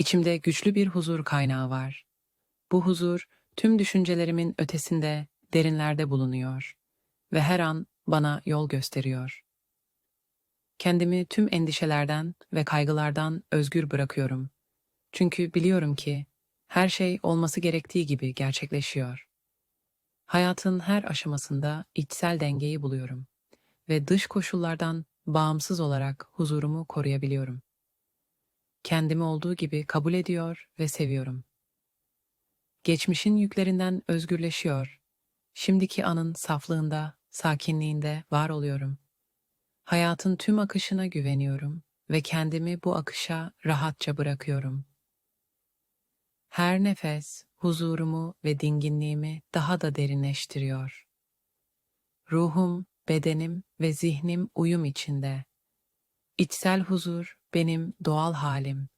İçimde güçlü bir huzur kaynağı var. Bu huzur tüm düşüncelerimin ötesinde, derinlerde bulunuyor ve her an bana yol gösteriyor. Kendimi tüm endişelerden ve kaygılardan özgür bırakıyorum. Çünkü biliyorum ki her şey olması gerektiği gibi gerçekleşiyor. Hayatın her aşamasında içsel dengeyi buluyorum ve dış koşullardan bağımsız olarak huzurumu koruyabiliyorum. Kendimi olduğu gibi kabul ediyor ve seviyorum. Geçmişin yüklerinden özgürleşiyor. Şimdiki anın saflığında, sakinliğinde var oluyorum. Hayatın tüm akışına güveniyorum ve kendimi bu akışa rahatça bırakıyorum. Her nefes huzurumu ve dinginliğimi daha da derinleştiriyor. Ruhum, bedenim ve zihnim uyum içinde. İçsel huzur benim doğal halim